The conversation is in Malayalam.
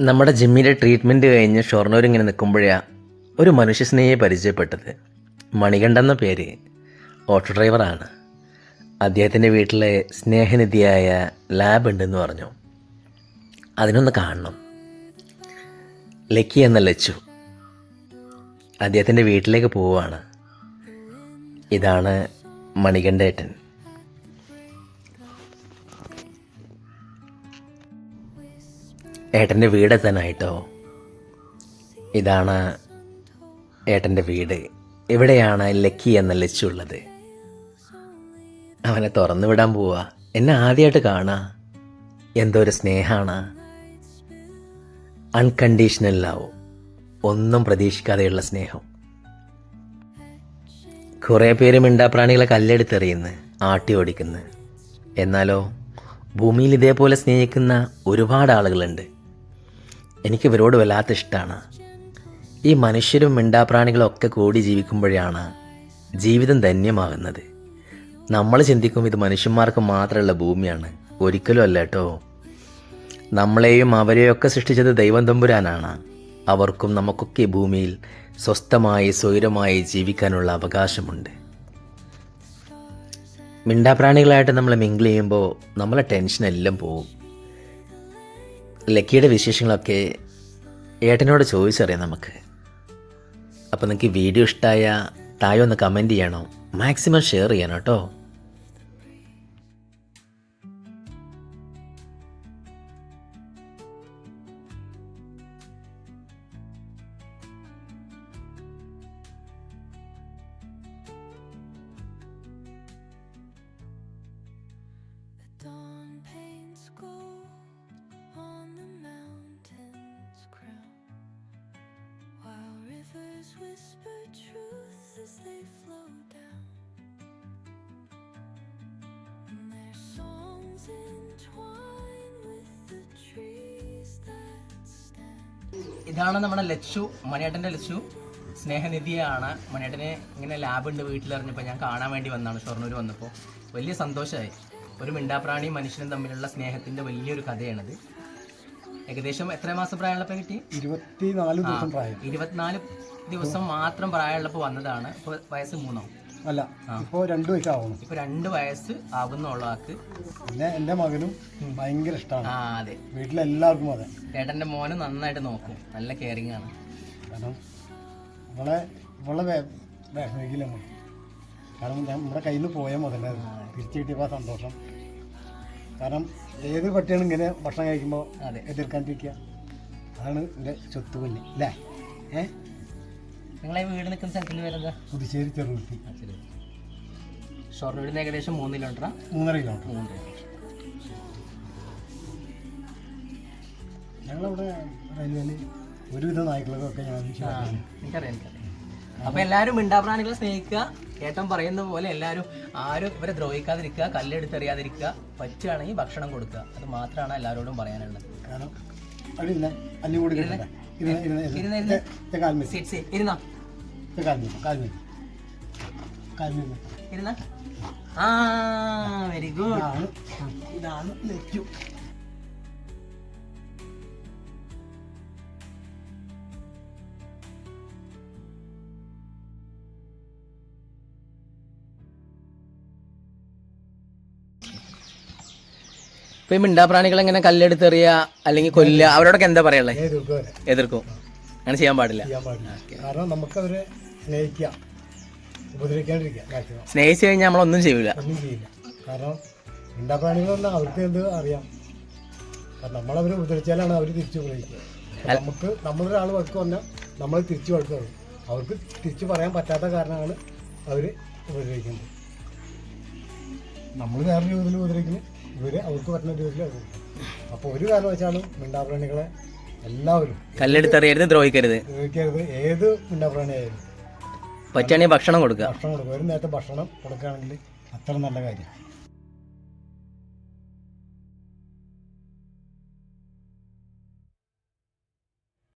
നമ്മുടെ ജിമ്മിലെ ട്രീറ്റ്മെന്റ് കഴിഞ്ഞ് ഷൊർണൂർ ഇങ്ങനെ നിൽക്കുമ്പോഴാണ് ഒരു മനുഷ്യസ്നേഹിയെ പരിചയപ്പെട്ടത്. മണികണ്ഠെന്ന പേര് ഓട്ടോ ഡ്രൈവറാണ് അദ്ദേഹത്തിന്റെ വീട്ടിലെ സ്നേഹനിധിയായ ലാബ് ഉണ്ടെന്ന് പറഞ്ഞു. അതിനൊന്ന് കാണണം. ലക്കി എന്ന ലച്ചു അദ്ദേഹത്തിന്റെ വീട്ടിലേക്ക് പോവുകയാണ്. ഇതാണ് മണികണ്ഠേട്ടൻ. ഏട്ടന്റെ വീട് എത്താനായിട്ടോ? ഇതാണ് ഏട്ടന്റെ വീട്. എവിടെയാണ് ലക്കി എന്ന ലച്ചുള്ളത് അവനെ തുറന്നു വിടാൻ പോവാ. എന്നെ ആദ്യമായിട്ട് കാണാ. എന്തോ ഒരു സ്നേഹമാണ് അൺകണ്ടീഷണൽ ലവ് ഒന്നും പ്രതീക്ഷിക്കാതെയുള്ള സ്നേഹം. കുറേ പേര് മിണ്ടാപ്രാണികളെ കല്ലെടുത്തെറിയുന്നു ആട്ടി ഓടിക്കുന്നു. എന്നാലോ ഭൂമിയിൽ ഇതേപോലെ സ്നേഹിക്കുന്ന ഒരുപാട് ആളുകളുണ്ട്. എനിക്ക് ഇവരോട് വല്ലാത്ത ഇഷ്ടമാണ് ഈ മനുഷ്യരും മിണ്ടാപ്രാണികളും ഒക്കെ കൂടി ജീവിക്കുമ്പോഴാണ് ജീവിതം ധന്യമാകുന്നത്. നമ്മൾ ചിന്തിക്കും ഇത് മനുഷ്യന്മാർക്ക് മാത്രമുള്ള ഭൂമിയാണ്. ഒരിക്കലും അല്ല കേട്ടോ. നമ്മളെയും അവരെയൊക്കെ സൃഷ്ടിച്ചത് ദൈവം തമ്പുരാനാണ്. അവർക്കും നമുക്കൊക്കെ ഭൂമിയിൽ സ്വസ്ഥമായി സ്വൈരമായി ജീവിക്കാനുള്ള അവകാശമുണ്ട്. മിണ്ടാപ്രാണികളായിട്ട് നമ്മൾ മിങ്കിൾ ചെയ്യുമ്പോൾ നമ്മളെ ടെൻഷനെല്ലാം പോകും. ലക്കിയുടെ വിശേഷങ്ങളൊക്കെ ഏട്ടനോട് ചോദിച്ചറിയാം നമുക്ക്. അപ്പോൾ നിങ്ങൾക്ക് വീഡിയോ ഇഷ്ടമായ തായോ ഒന്ന് കമന്റ് ചെയ്യണം? മാക്സിമം ഷെയർ ചെയ്യണം കേട്ടോ. Whisper as they flow down. Songs entwine with the that stand. ഇതാണ് നമ്മുടെ ലച്ചു മണിയേട്ടന്റെ ലച്ചു. സ്നേഹനിധിയാണ്. മണിയേട്ടനെ ഇങ്ങനെ ലാബ് ഉണ്ട് വീട്ടിലറിഞ്ഞപ്പോൾ ഞാൻ കാണാൻ വേണ്ടി വന്നാണ്. ഷൊർണൂർ വന്നപ്പോൾ വലിയ സന്തോഷമായി ഒരു മിണ്ടാപ്രാണിയും മനുഷ്യനും തമ്മിലുള്ള സ്നേഹത്തിന്റെ വലിയൊരു കഥയാണിത്. ഏകദേശം എത്ര മാസം പ്രായമുള്ളപ്പോൾ കിട്ടി? ഇരുപത്തിനാല് ദിവസം പ്രായം. ഇരുപത്തിനാല് ദിവസം മാത്രം പ്രായമുള്ളപ്പോൾ വന്നതാണ്. ഇപ്പോൾ വയസ്സ് മൂന്നോ? അല്ല ഇപ്പോൾ രണ്ടു വയസ്സാവണം ഇപ്പോൾ രണ്ട് വയസ്സ് ആകുന്നുള്ള ആൾക്ക്. പിന്നെ എന്റെ മകനും ഭയങ്കര ഇഷ്ടമാണ്. ആ അതെ. വീട്ടിലെല്ലാവർക്കും അതെ. ചേട്ടന്റെ മോനും നന്നായിട്ട് നോക്കും. നല്ല കെയറിങ് ആണ്. കാരണം ഇവളെ ഇവളെ വിഷമിക്കില്ല കാരണം നമ്മുടെ കയ്യിൽ നിന്ന് പോയ മുതലായിരുന്നു തിരിച്ചു കിട്ടിയപ്പോൾ സന്തോഷം. കാരണം ഏത് പട്ടിയാണ് ഇങ്ങനെ ഭക്ഷണം കഴിക്കുമ്പോൾ അതെ. എതിർക്കാണ്ടിരിക്കുക. അതാണ് എന്റെ ചൊത്തുപല്ലി അല്ലേ? ഏ? നിങ്ങളെ വീട് നിൽക്കുന്ന സ്ഥലത്തിന്റെ പേരെന്താ? പുതുശ്ശേരി ചെറുകുട്ടി ശരി. ഷൊർണൂരിൽ നിന്ന് ഏകദേശം മൂന്ന് കിലോമീറ്റർ മൂന്നര കിലോമീറ്റർ. മൂന്നര ഞങ്ങളവിടെ റെയിൽവേയിൽ ഒരുവിധ നായ്ക്കളൊക്കെ ഞാൻ എനിക്കറിയാം എനിക്കറിയാം. അപ്പൊ എല്ലാവരും മിണ്ടാപ്രാണികളെ സ്നേഹിക്കുക. ഏട്ടൻ പറയുന്ന പോലെ എല്ലാവരും ആരും ഇവരെ ദ്രോഹിക്കാതിരിക്കുക കല്ലെടുത്തെറിയാതിരിക്കുക പറ്റുകയാണെങ്കിൽ ഭക്ഷണം കൊടുക്കുക. അത് മാത്രമാണ് എല്ലാവരോടും പറയാനുള്ളത്. കാരണം ആ വെരി ഗുഡ് ഇതാണ്. കിട്ടണ്ട ഇപ്പൊ ഈ മിണ്ടാപ്രാണികൾ എങ്ങനെ കല്ലെടുത്തെറിയ അല്ലെങ്കിൽ കൊല്ലുക അവരോടൊക്കെ എന്താ പറയുള്ളത് എതിർക്കും? അങ്ങനെ ചെയ്യാൻ പാടില്ല. ചെയ്യാൻ പാടില്ല. കാരണം നമുക്കവരെ ഉപദ്രവിക്കാണ്ടിരിക്കുക മാക്സിമം സ്നേഹിച്ചു കഴിഞ്ഞാൽ നമ്മളൊന്നും ചെയ്യൂല. ഒന്നും ചെയ്യില്ല. കാരണം മിണ്ടാപ്രാണികളെല്ലാം അവർക്ക് എന്ത് അറിയാം. കാരണം ഉപദ്രവിച്ചാലാണ് അവർ തിരിച്ചു ഉപദ്രവിക്കുക. അപ്പൊ നമുക്ക് നമ്മളൊരാൾ വഴക്ക് വന്നാൽ നമ്മൾ തിരിച്ചു വഴക്ക് പറയും. അവർക്ക് തിരിച്ചു പറയാൻ പറ്റാത്ത കാരണമാണ് അവർ ഉപദ്രവിക്കുന്നത്. നമ്മൾ വേറെ രൂപത്തിൽ ഉപദ്രവിക്കുന്നു ഇവർ അവർക്ക് പറ്റുന്ന അവർ അപ്പോൾ ഒരു വെച്ചാലും മിണ്ടാപ്രാണികളെ എല്ലാവരും കല്ലെടുത്തറിയരുത് ദ്രോഹിക്കരുത്. ദ്രോഹിക്കരുത്. ഏത് മിണ്ടാപ്രാണിയായാലും പറ്റുകയാണെങ്കിൽ ഭക്ഷണം കൊടുക്കുക. ഭക്ഷണം കൊടുക്കുക. ഒരു നേരത്തെ ഭക്ഷണം കൊടുക്കുകയാണെങ്കിൽ അത്ര നല്ല കാര്യം.